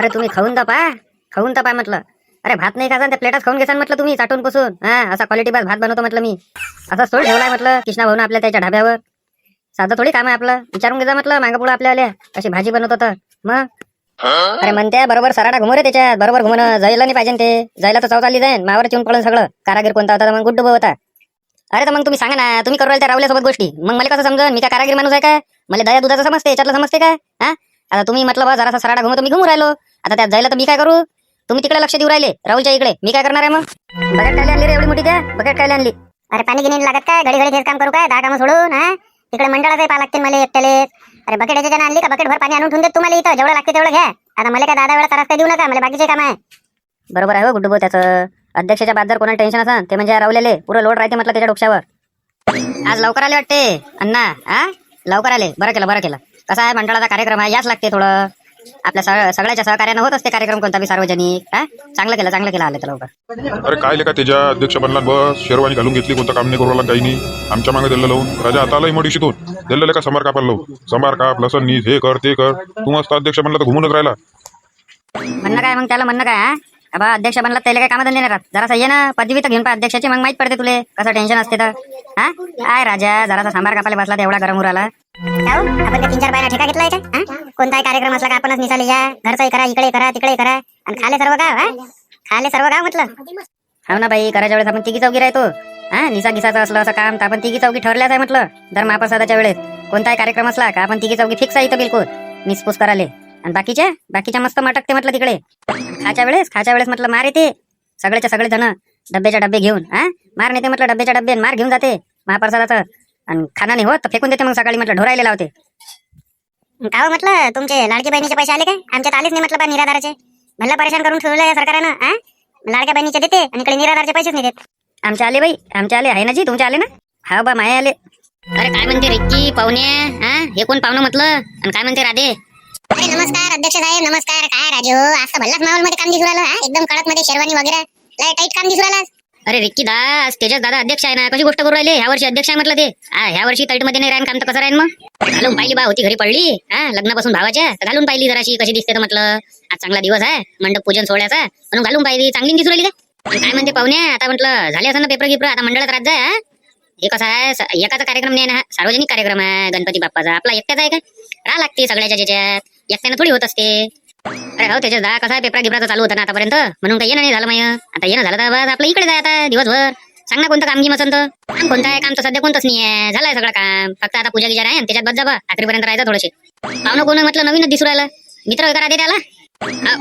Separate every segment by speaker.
Speaker 1: अरे तुम्ही खाऊन तर खाऊन तपा म्हटलं. अरे भात नाही खायचा त्या प्लेटच खाऊन घेसान म्हटलं तुम्ही चाटून पुसून हा असा क्वालिटी भात बनवतो म्हटलं मी. असा सोड ठेवलाय म्हटलं कृष्णा भाऊन आपल्या त्याच्या ढाब्यावर. साधं थोडी काम आहे आपलं. विचारून घेजा म्हटलं मागं पुढं आपल्या आल्या कशी भाजी बनवत होतं मग अरे म्हणते बरोबर सराडा घुमो रे त्याच्यात. बरोबर घुमणं जायला नाही पाहिजे ते. जायला तर चव चालली जाईन. मावर चिवून पळून सगळं. कारागीर कोणता होता मग गुड्डू होता. अरे तर मग तुम्ही सांगा ना तुम्ही करू त्या रावल्यासोबत गोष्टी. मग मला कसं समजा मी काय कारागीर माणूस आहे काय? मला दया दुधाचं समजते याच्यातलं समजते काय? हा? आता तुम्ही म्हटलं बा जरासा सराडा घुमतो मी घुमू राहिलो. आता त्यात जायला तर मी काय करू? तुम्ही तिकडे लक्ष देऊ राहिले राहुलच्या इकडे. मी काय करणार आहे मग? बकेट काय आणली रे एवढी मोठी त्या बकेट काय आणली.
Speaker 2: अरे पाणी गिनी लागत काय? घडी घडी तेच काम करू काय? दहा कामं सोडून हा? तिकडे मंडळाचं पाहा लागतील मला एकट्याले. अरे बकेट याच्या आणली का? बकेट भर पाणी आणून ठेवून देत तुम्हाला इथं. जेवढं लागते तेवढं घ्या. आता मला काय दादा वेळा त्रास काय देऊ नका? मला बाकीचे काम आहे.
Speaker 1: बरोबर आहे हो गुड्डू भाऊ त्याचं. अध्यक्षाच्या बाद जर कोणाला टेन्शन असं ते म्हणजे रावलेले पुरं लोड राहते म्हटलं त्याच्या डोक्यावर. आज लवकर आले वाटते अण्णा हा? लवकर आले. बरं केलं बरं केलं. कसा आहे मंडळाचा कार्यक्रम? आहे याच लागते थोडं. आपल्या सग- सगळ्याच्या सहकार्यानं होत असते कार्यक्रम कोणता? बी सार्वजनिक हा? चांगलं केलं चांगलं केलं आलं तर लवकर.
Speaker 3: अरे काय लेका त्याच्या अध्यक्ष बनला बस शेरवानी घालून घेतली कोणतं काम नाही करू लागला काही नाही. आमच्या मागे दिलं लावून. राजा आता आलाय मोठी शिकून दिलं लेका समार कापायला लावून. समार काप लसण नीस हे कर ते कर. तू मस्त अध्यक्ष बनला तर घुमूनच राहिला.
Speaker 1: म्हणणं काय? मग त्याला म्हणणं काय हा? अबा अध्यक्ष बनला त्याला काय कामं धंदे नाही राहत? जरासा ये ना पदवी तर घेऊन पा अध्यक्षाची मग माहीत पडते तुले. कसं टेन्शन असते तर हा? काय राजा जरासा सांबार कापायला बसला तर एवढा गरम उराला.
Speaker 2: आपण त्या तीन चार बायना ठेका घेतलाय का कोणताही कार्यक्रम असला का आपणच निसाले या घरचाही करा इकडे करा तिकडे करा आणि खाले सर्व गाव खाले सर्व गाव म्हटलं.
Speaker 1: हो ना बाई करायच्या वेळेस आपण तिघी चौकी राहतो हा? निसा गिसाचं असलं असं काम तर आपण तिघी चौकी ठरल्याच आहे म्हटलं दर महाप्रसादाच्या वेळेस. कोणताही कार्यक्रम असला का आपण तिघी चौकी फिक्स आहे इथं बिलकुल निसपूस कराले आणि बाकीच्या बाकीच्या मस्त मटकते म्हटलं तिकडे. खाच्या वेळेस खाच्या वेळेस म्हटलं मार येते सगळेच्या सगळे जण डब्याच्या डब्बे घेऊन हा? मार नेते म्हटलं डब्याच्या डब्बे मार घेऊन जाते महाप्रसादाचं. आणि खाना नाही होत तर फेकून देते मग सकाळी म्हटलं ढोरायला लावते.
Speaker 2: का हो म्हटलं तुमचे लाडकी बहिणीचे पैसे आले काय? आमच्यात आलेच नाही म्हटलं बा निराधाराचे. भल्ला परेशान करून ठेवलं या सरकारनं हा लाडक्या बहिणीचे देते आणि इकडे निराधारचे पैसेच नाही देत.
Speaker 1: आमचे आले बाई आमचे आले आहे ना जी तुमचे आले ना? हा बा माया आले. अरे काय म्हणते रिक्की पाहुणे हा हे कोण पाहुणं म्हटलं? आणि काय म्हणते राधे?
Speaker 2: अरे नमस्कार अध्यक्ष साहेब नमस्कार. काय राजू आज तर भल्लाच माहोलमध्ये काम दिसू राहिलं हा? एकदम कडकमध्ये शेरवानी वगैरे. लय टाईट काम दिसू राहिलं
Speaker 1: अरे विक्की दास तेजस दादा अध्यक्ष आहे ना कशी गोष्ट करू राहिले? ह्या वर्षी अध्यक्ष आहे म्हटलं ते. हा ह्या वर्षी तैटमध्ये नाही राहीन काम तर कसं राहीन मग? घालून पाहिली बा होती घरी पडली. हा लग्नापासून भावाच्या तर घालून पाहिली जराशी कशी दिसते तर म्हटलं. आज चांगला दिवस आहे मंडप पूजन सोहळ्याचा. म्हणून घालून पाहिली चांगली दिसू राहिली काय म्हणते पाहुणे आता म्हटलं झाले असं ना पेपर गिपर आता मंडळात राहत जाय हे कसं आहे स- एकाचा कार्यक्रम नाही ना हा. सार्वजनिक कार्यक्रम आहे गणपती बाप्पाचा आपला एकट्याचा आहे का? राहा लागते सगळ्याच्या ज्याच्यात. एकट्यानं थोडी होत असते. अरे हो त्याच्या दहा कसा पेपरा गिपराचा चालू होता ना आतापर्यंत? म्हणून काही येणं नाही झालं माय. आता येणं झालं तर बस आपलं इकडे जाय आता दिवसभर. सांग ना कोणतं काम गिम असेल तर काम कोणतं आहे? काम तर सध्या कोणतंच नाही आहे झालंय सगळं काम. फक्त आता पूजा गिजा आहे आणि त्याच्यात बस जा आखरीपर्यंत राहायचं थोडेसे पाहुणं कोण म्हटलं नवीनच दिसू राहिलं. मित्र होय का त्याला?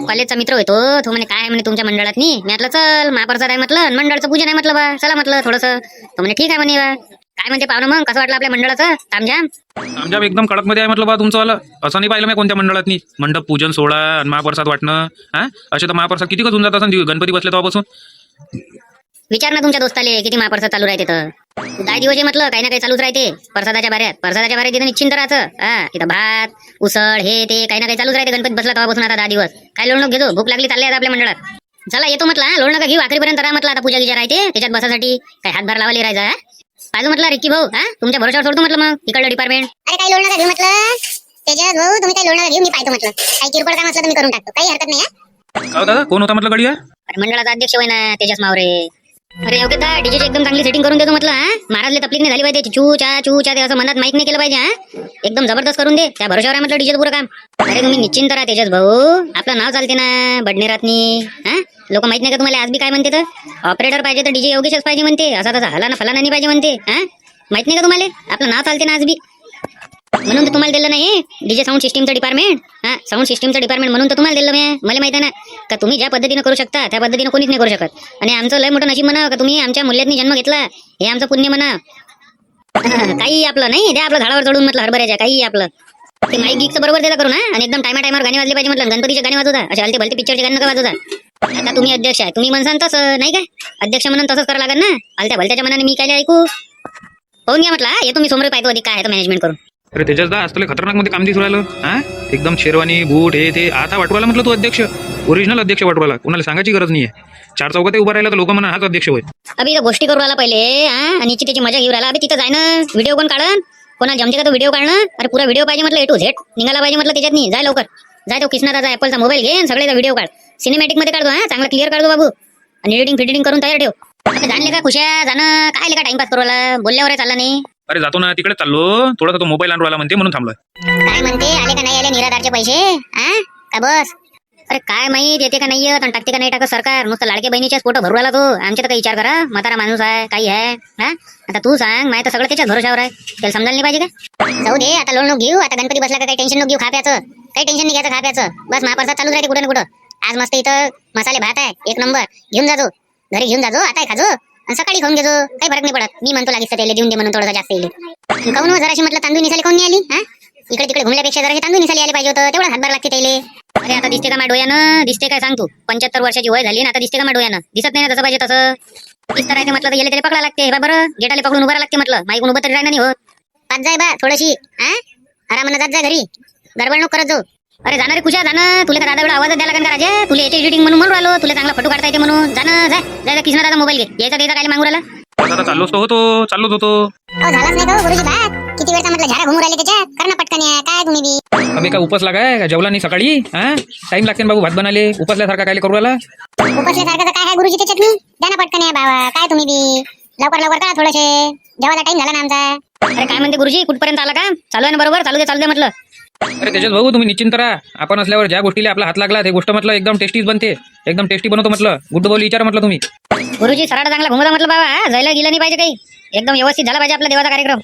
Speaker 1: कॉलेजचा मित्र होतो. तो म्हणे काय म्हणे तुमच्या मंडळात मी म्हटलं चल महाप्रसाद आहे म्हटलं मंडळचं मंडळाचं पूजन आहे म्हटलं बा. चला म्हटलं थोडंसं. तो म्हणे ठीक आहे म्हणे बा. काय म्हणते पाहुणं मग? कसं वाटलं आपल्या मंडळाचं? तामझाम?
Speaker 4: आमच्या एकदम कडकमध्ये आहे म्हटलं बा तुमचं वालं. असं नाही पाहिलं मी कोणत्या मंडळात मंडप पूजन सोहळा आणि महाप्रसाद वाटणं हा? असे तर महाप्रसाद किती होऊन जात असं गणपती बसले तेव्हापासून?
Speaker 1: विचार ना तुमच्या दोस्ताले किती महाप्रसाद चालू राहते तर. दहा दिवस आहे म्हटलं काही ना काही चालूच राहते. प्रसादाच्या बाऱ्यात. प्रसादाच्या बाऱ्यात तिथं निश्चिंत राहायचं. हा तिथं भात उसळ हे ते काही ना काही चालूच राहते गणपती बसला तेव्हापासून आता दहा दिवस. काय लोण नको घेतो? भूक लागली चालले आता आपल्या मंडळात. चला येतो म्हटलं लोण नका घेऊ आखरीपर्यंत राहा म्हटलं आता पूजा गिजा राहते. त्याच्यात बसासाठी काय हातभार लावायला राहायचा हा? पाहिजे म्हटलं रिक्की भाऊ हा? तुमच्या भरोशावर सोडतो म्हटलं मग इकडलं डिपार्टमेंट
Speaker 2: अरे काही लोन नका घेऊ म्हटलं? तेजस भाऊ तुम्ही काही लोन नका घेऊ मी पाहतो म्हटलं. काही किरकोळ काम असलं तर मी करून टाकतो. काही हरकत नाही हा.
Speaker 4: हो दादा कोण होता म्हटलं गडिया
Speaker 1: अरे मंडळाचा अध्यक्ष होय ना तेजस मावरे. अरे योग्य दा डीजेची एकदम चांगली सेटिंग करून देतो म्हटलं हा? महाराजले तकलीफ नाही झाली पाहिजे चू चा चू चा ते असं मनात माईक नाही केलं पाहिजे हा? एकदम जबरदस्त करून दे त्या भरोशावर आहे म्हटलं डीजे पुरं काम. अरे तुम्ही निश्चिंत राहा तेजस भाऊ. आपलं नाव चालते ना बडनेरातनी हा? लोक माहीत नाही का तुम्हाला आज बी काय म्हणते तर? ऑपरेटर पाहिजे तर डीजे योगेशच पाहिजे म्हणते असा तसा हला ना फलाना नाही पाहिजे म्हणते हा? माहीत नाही का तुम्हाला? आपलं नाव चालते ना आज बी. म्हणून तर तुम्हाला दिलं नाही. डीजे साऊंड सिस्टीमचं डिपार्टमेंट हा साऊंड सिस्टीमचं डिपार्टमेंट म्हणून तर तुम्हाला दिलं मी. मला माहिती आहे ना. का तुम्ही ज्या पद्धतीने करू शकता त्या पद्धतीने कोणीच नाही करू शकत. आणि आमचं लय मोठं नशीब म्हणा का तुम्ही? आमच्या मूल्यातनी जन्म घेतला. हे आमचं पुण्य म्हणा काही आपलं नाही. द्या आपलं झाडावर चढून म्हटलं हरभऱ्याच्या. काही आपलं. ते माईक गीकचं बरोबर देता करू ना आणि एकदम टायमा टायमावर गाणी वाजली पाहिजे म्हटलं. गणपतीचे गाणी वाजवता अशा हलते भलते पिक्चरचे गाणी नका वाजवता आता तुम्ही अध्यक्ष आहे. तुम्ही म्हणसान तसं नाही काय अध्यक्ष म्हणून तसंच करावं लागेल ना. हलत्या भलत्याच्या मनाने मी काय ऐकू? होऊन घ्या म्हटलं हे. येतो मी समोर पाहतो अधिक काय आहे मॅनेजमेंट करून.
Speaker 4: अरे त्याच्याच दा आज खतरनाकमध्ये काम दिसू राहिलं. हा? एकदम शेरवानी बूट हे ते. आता वाटवायला म्हटलं तू अध्यक्ष. ओरिजिनल अध्यक्ष वाटवायला. कुणाला सांगायची गरज नाही चार चौकात उभा राहिला तर लोक म्हणा हाच अध्यक्ष होय.
Speaker 1: अभि इथं गोष्टी करू राहिला पहिले हा? आणि त्याची मजा घेऊ राहिला. अभि तिथं जाय ना. व्हिडिओ कोण काढन? कोणाला जमते का तो व्हिडिओ काढणं? अरे पुरा व्हिडिओ पाहिजे म्हटलं ए टू झेड. निघाला पाहिजे म्हटलं त्याच्यात नाही जाय लवकर. जाय तो कृष्णा दादा ऍपलचा मोबाईल घे सगळ्याचा व्हिडिओ काढ. सिनेमॅटिकमध्ये काढतो हा? चांगला क्लिअर काढतो बाबू. आणि एडिटिंग फिडिटिंग करून तयार ठेव. जाणले का? खुशा जाणं. काय का? टाइमपास करू बोलल्यावर चालला नाही.
Speaker 4: अरे जातो ना तिकडे चाललो. थोडासा तो मोबाईल आणून म्हणते म्हणून थांबलोय.
Speaker 2: काय म्हणते? आले का नाही आले निराधारचे पैसे? हा का बस?
Speaker 1: अरे काय माहीत येते का नाही येत आणि टाकते का नाही टाकत सरकार? नुसतं लाडके बहिणीच्याच फोटो भरू आला तो. आमच्या तर काही विचार करा. म्हातारा माणूस आहे काही आहे. हा? आता तू सांग माहिती सगळं त्याच्याच भरोशावर आहे. त्याला समजायला नाही पाहिजे का?
Speaker 2: जाऊ दे आता लोन घेऊ. आता गणपती बसला का काही टेन्शन घेऊ खाप्याचं. काही टेन्शन नाही घ्यायचं खाप्याचं. बस महाप्रसाद चालू राहते कुठं ना कुठं. आज मस्त इथं मसाले भात आहे एक नंबर. घेऊन जाजो घरी घेऊन जाजो आता खाजो. सकाळी खाऊन घेतो काही फरक नाही पडत. मी म्हणतो लागेल त्याला देऊन दे म्हणून थोडं जास्त येईल काऊन हो, जराशी म्हटलं तांदूळ निसाले काऊन नाही आली? हा? इकडे तिकडे घुमल्यापेक्षा जरा तांदूळ निसाले आले पाहिजे होतं. तेवढं हातभार लागते त्याले.
Speaker 1: अरे आता दिसते का माडोयानं दिसते काय सांग तू? पंच्याहत्तर वर्षाची वय झाली ना आता दिसते का मा डोयानं दिसत नाही ना तसं पाहिजे तसं. दिसतं करायचं म्हटलं तर गेले तरी पकडा लागते. बरं गेटाले पकडून उभा लागते म्हटलं. माईकून उभं तरी राहणार नाही होत.
Speaker 2: पाच जाय बा थोडीशी हा? आरामानं जात जा घरी. गडबड नको करत जाऊ.
Speaker 1: अरे जाणार रे कुशा जाणं. तुला का दादा एवढा आवाज द्यायला का राजा तुला याची एडिटिंग म्हणून म्हणून राहिलो. तुला चांगला फोटो काढता येते म्हणून. जाणं जाय कृष्णा दादा मोबाईल घे. याचा त्याचा काय मागू राहिला?
Speaker 4: चाललोच होतो. चाललोच होतो.
Speaker 2: अहो झालाच नाही का हो गुरुजी किती वेळचा म्हटलं झाडा घुमू राहिले त्याच्यात? करणं पटकन या. काय तुम्ही बी?
Speaker 4: काय उपस लागाय? का जेवला नाही सकाळी? हा? टाइम लागते ना बाबू भात बनाले. उपसल्यासारखा काय करू राहिला?
Speaker 2: उपसल्यासारखं काय आहे गुरुजी त्याच्यात मी द्या ना पटकन या बाबा. काय तुम्ही बी? लवकर लवकर करा थोडेसे. जेवायला टाइम झाला ना आमचा.
Speaker 1: अरे काय म्हणते गुरुजी? कुठपर्यंत आला का? चालू आहे ना बरोबर? चालू दे चालू दे म्हटलं.
Speaker 4: अरे त्याच्यात भाऊ तुम्ही निश्चिंत राहा. आपण असल्यावर ज्या गोष्टीला आपला हात लागला ते गोष्ट म्हटलं एकदम टेस्टीच बनते. एकदम टेस्टी बनवतो म्हटलं. गुड्डू बोल विचार म्हटलं तुम्ही.
Speaker 1: गुरुजी सराडा चांगला घुमला म्हटलं बाबा हा, जायला गेलं नाही पाहिजे काही. एकदम व्यवस्थित झाला पाहिजे आपला देवाचा कार्यक्रम.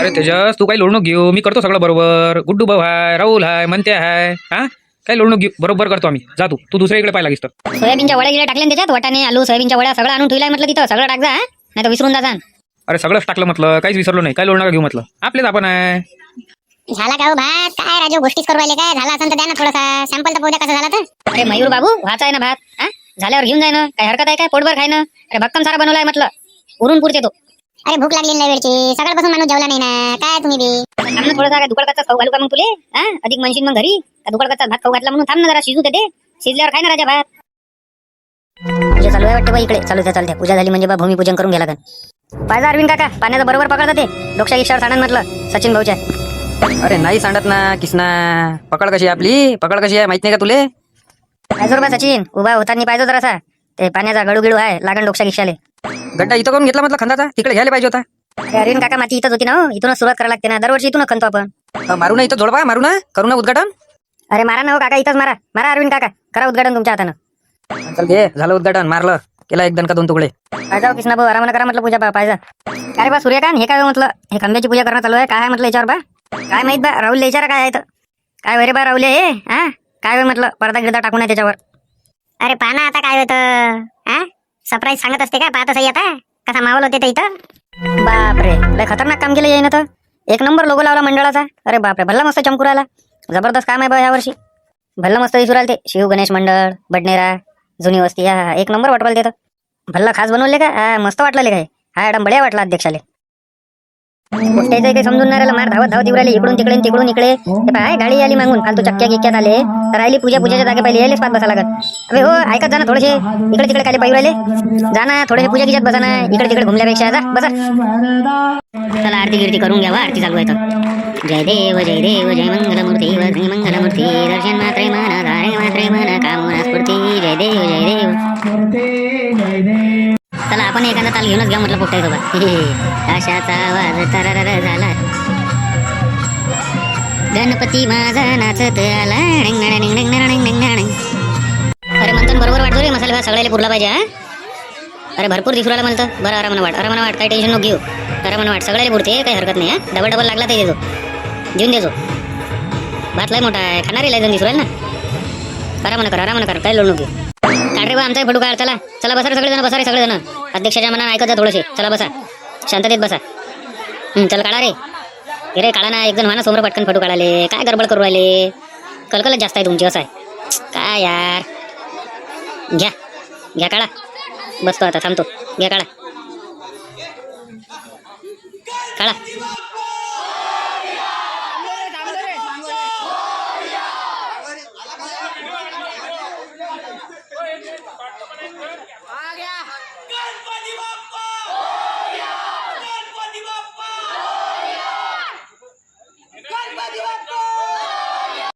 Speaker 4: अरे तेजस तू काही लोड नको घेऊ मी करतो सगळं बरोबर. गुड्डू भाऊ हाय राहुल हाय म्हणते हाय हा? काही लोड नको घेऊ बरोबर करतो आम्ही. जा तू तू दुसऱ्या इकडे पाहिला लागीस तर.
Speaker 1: सोयाबीनच्या वड्या गिड्या टाकल्या ना त्याच्यात? वाटाणे आलू सोयाबीनच्या वड्या सगळं आणून ठेवलाय म्हटलं तिथं. सगळं टाक जा नाही तर विसरून जा जा
Speaker 4: अरे सगळंच टाकलं म्हटलं काहीच विसरलो नाही काय लोड नका घेऊ म्हटलं. आपलेच आपण आहे.
Speaker 2: झाला का हो भात? काय राजू गोष्टीच करू राहिले काय? झाला असेल तर द्या ना थोडासा. सॅम्पल तर पाहू द्या कसं झाला तर?
Speaker 1: अरे मयूर बाबू व्हाचा आहे ना भात. हा? झाल्यावर घेऊन जाय ना काय हरकत आहे काय? पोटभर खाय ना अरे भक्कम सारा बनवलाय म्हटलं. उरून पुरते तो.
Speaker 2: अरे भूक लागली नाही वेळची. सकाळपासून माणूस जेवला नाही ना. काय तुम्ही बी?
Speaker 1: थांब ना थोडासा. काय कच्चा खाऊ घालू का मग तुले? हा? अधिक म्हणशील मग घरी. का दुकाळ कच्चा भात खाऊ घातला म्हणून थांब ना जरा. शिजू दे ते. शिजल्यावर खाय ना राजा भात. पूजा चालू आहे वाटतं बा इकडे. चालू द्या चालू द्या पूजा झाली म्हणजे बा भूमिपूजन करून घ्या लागन. पाहिजे अरविंद काका. पाण्याचं बरोबर पकडतात ते. डोक्षा गिक्षावर सांडन म्हटलं. सचिन भाऊच्या.
Speaker 5: अरे नाही सांडत ना किसना. पकड कशी आहे आपली? पकड कशी आहे? माहीत नाही का तुले?
Speaker 1: पाहिजे बा सचिन? उभा होताना पाहिजे जरासा. ते पाण्याचा गडू गिडू आहे लागण डोक्षा गिक्षाले
Speaker 5: गड्डा इथं करून घेतला म्हटलं खंदाचा? तिकडे घ्यायला पाहिजे होता.
Speaker 1: अरे अरविंद काका माती इथंच होती ना हो. इथूनच सुरुवात करायला लागते ना. दरवर्षी इथूनच खणतो आपण.
Speaker 5: अ, मारू ना इथं जोडवा मारू ना. करू ना उद्घाटन.
Speaker 1: अरे मारा ना हो काका इथंच मारा. मारा अरविंद काका. करा उद्घाटन तुमच्या हातानं.
Speaker 5: चल घे झालं उद्घाटन. मारलं. केला एक दणका दोन तुकडे.
Speaker 1: पाहिजे कृष्णा भाऊ आरामानं करा म्हटलं पूजा बा पाहिजे काय बा सूर्यकांत हे काय बा म्हटलं? हे खंब्याची पूजा करणं चालू आहे. काय आहे म्हटलं याच्यावर बा? काय माहीत बा राहुल विचारा काय आहे तर. काय वरे बा राहुल हे? हा? काय होय म्हटलं? पडदा गिरदा टाकून आहे त्याच्यावर.
Speaker 2: अरे पाना आता काय होतं? हा? सरप्राईज सांगत असते का? पाहत सही आता. कसा मावल होते ते इथं.
Speaker 1: बापरे लय खतरनाक काम केलं यायनं तर. एक नंबर लोगो लावला मंडळाचा. अरे बापरे भल्ला मस्त चमकू राहिला जबरदस्त काम आहे बा यावर्षी भल्ला मस्त दिसू राहिले ते. शिव गणेश मंडळ बडनेरा जुनी वस्ती. हा एक नंबर वाटवाल ते तर. भल्ला खास बनवले का? मस्त वाटलं काय? हा मॅडम बढिया वाटला अध्यक्षाले. कुठे काही समजून नाही राहिलं. मार धावत धावत येऊ राहिले. इकडून तिकडे तिकडून इकडे. पाय गाडी आली मागून. फालतू चक्क्या गिक्क्यात आले तर राहिली पूजा पूजेच्या जागे पहिले. यायलेच पाच बसा लागत. अरे हो ऐकत जा ना थोडेसे. इकडे तिकडे खाली पाहिजे राहिले. जा ना थोडेसे पूजा गिजात बसा ना. इकडे तिकडे घुमल्यापेक्षा जा बसा. चला आरती गिरती करून घ्यावा आरती चालू आहे तर. जय देव जय देव जय मंगलमूर्ती वज्ञ मंगलमूर्ती. दर्शन मात्रे मन धारे मात्रे मन कामना स्फूर्ती. जय देव जय देव. चला आपण एखादा ताल घेऊनच घ्या म्हटलं पोट्या सोबत. अशाचा आवाज तररर झाला. गणपती माझा नाचत आला. अरे म्हणतो बरोबर वाटतो रे मसाले भात सगळ्याला पुरला पाहिजे हा? अरे भरपूर दिसू राहिला म्हणतं बरं आरामानं वाट आरामानं वाट काही टेन्शन नको घेऊ. आरामानं वाट सगळ्याला पुरते काही हरकत नाही हा? डबल डबल लागला तर देतो. देऊन देतो. भात लय मोठा आहे खाणारी लय जण दिसू राहील ना. आरामानं कर आरामानं कर काही लोड नको घेऊ. काढ रे बा आमचा फोटो काढ चला चला बसा रे सगळेजण बसा रे सगळेजण. अध्यक्षाच्या मनानं ऐकत जा थोडेसे चला बसा. शांततेत बसा. चल चला काढा रे. अरे रे काढा ना. एक जण म्हणा समोर पटकन फोटो काढाले काय गडबड करू राहिले? कलकलच जास्त आहे तुमची असं आहे. काय यार? घ्या. घ्या काढा. बसतो आता थांबतो. घ्या काढा. काढा.